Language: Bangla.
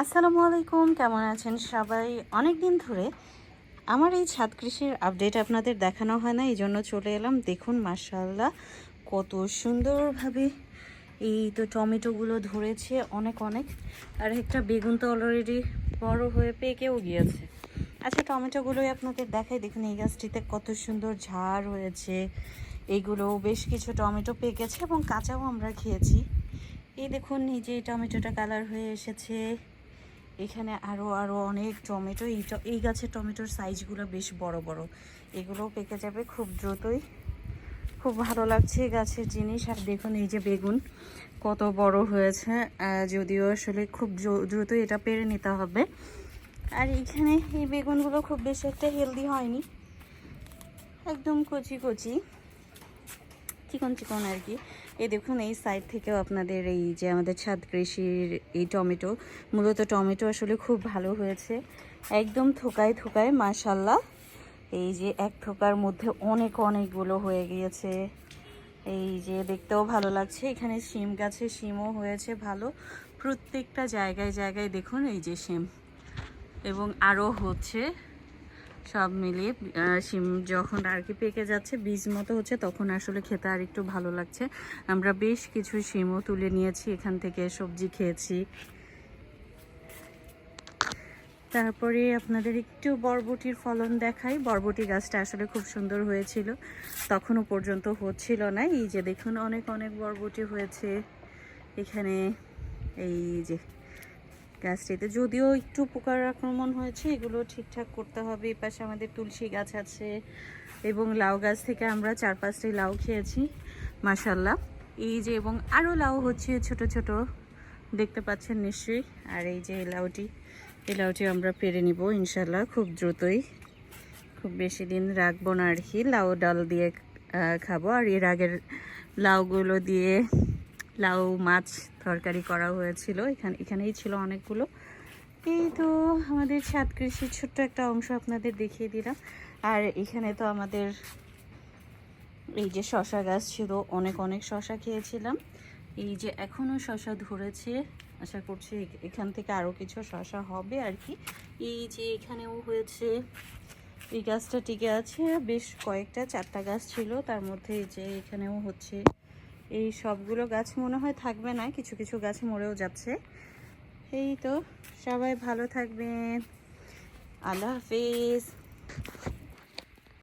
আসসালামু আলাইকুম, কেমন আছেন সবাই? অনেক দিন ধরে আমার এই ছাদ কৃষির আপডেট আপনাদের দেখানো হয় না, এই জন্য চলে এলাম। দেখুন মার্শাল্লাহ কত সুন্দরভাবে এই তো টমেটোগুলো ধরেছে অনেক অনেক। আর একটা বেগুন তো অলরেডি বড় হয়ে পেকেও গিয়েছে। আচ্ছা টমেটোগুলোই আপনাদের দেখাই। দেখুন, এই গাছটিতে কত সুন্দর ঝাড় হয়েছে। এইগুলো বেশ কিছু টমেটো পেকেছে এবং কাঁচাও আমরা খেয়েছি। এই দেখুন যে টমেটোটা কালার হয়ে এসেছে। এখানে আরও আরও অনেক টমেটো। এই এই গাছের টমেটোর সাইজগুলো বেশ বড় বড়। এগুলোও পেকে যাবে খুব দ্রুতই। খুব ভালো লাগছে গাছের জিনিস। আর দেখুন, এই যে বেগুন কত বড় হয়েছে। যদিও আসলে খুব দ্রুত এটা পেরে নিতে হবে। আর এখানে এই বেগুনগুলো খুব বেশি একটা হেলদি হয়নি। একদম কচি কচি। চিকন চিকন আর কি। এই দেখুন, এই সাইড থেকেও আপনাদের এই যে আমাদের ছাদ কৃষির এই টমেটো, মূলত টমেটো আসলে খুব ভালো হয়েছে। একদম থোকায় থোকায় মাশাল্লাহ এই যে এক থোকার মধ্যে অনেক অনেকগুলো হয়ে গিয়েছে। এই যে দেখতেও ভালো লাগছে। এখানে শিম গাছে শিমও হয়েছে ভালো। প্রত্যেকটা জায়গায় জায়গায় দেখুন, এই যে শিম। এবং আরও হচ্ছে সব মিলিয়ে শিম যখন আর কি পেকে যাচ্ছে, বীজ মতো হচ্ছে, তখন আসলে খেতে আর একটু ভালো লাগছে। আমরা বেশ কিছু শিমও তুলে নিয়েছি, এখান থেকে সবজি খেয়েছি। তারপরে আপনাদের একটু বরবটির ফলন দেখাই। বরবটি গাছটা আসলে খুব সুন্দর হয়েছিল। তখনও পর্যন্ত হচ্ছিল না। এই যে দেখুন, অনেক অনেক বরবটি হয়েছে। এখানে এই যে গাছটিতে যদিও একটু পোকার আক্রমণ হয়েছে, এগুলো ঠিকঠাক করতে হবে। এই পাশে আমাদের তুলসী গাছ আছে এবং লাউ গাছ থেকে আমরা চার পাঁচটি লাউ খেয়েছি মাসাল্লাহ এই যে এবং আরও লাউ হচ্ছে ছোট ছোট, দেখতে পাচ্ছেন নিশ্চয়ই। আর এই যে এই লাউটি এই লাউটি আমরা পেরে নিব ইনশাল্লাহ খুব দ্রুতই। খুব বেশি দিন রাখব না আর কি, লাউ ডাল দিয়ে খাব। আর এর আগের লাউগুলো দিয়ে লাউ মাছ তরকারি করা হয়েছিল। এখানে, এখানেই ছিল অনেকগুলো। এই তো আমাদের ছাদ কৃষির ছোট্ট একটা অংশ আপনাদের দেখিয়ে দিলাম। আর এখানে তো আমাদের এই যে শশা গাছ ছিল, অনেক অনেক শশা খেয়েছিলাম। এই যে এখনও শশা ধরেছে, আশা করছি এখান থেকে আরও কিছু শশা হবে আর কি। এই যে এখানেও হয়েছে, এই গাছটা টিকে আছে, বেশ কয়েকটা, চারটা গাছ ছিল। তার মধ্যে এই যে এখানেও হচ্ছে এই সবগুলো গাছ মনে হয় থাকবে না, কিছু কিছু গাছ মরেও যাচ্ছে। এই তো, সবাই ভালো থাকবেন। আল্লাহ হাফিজ।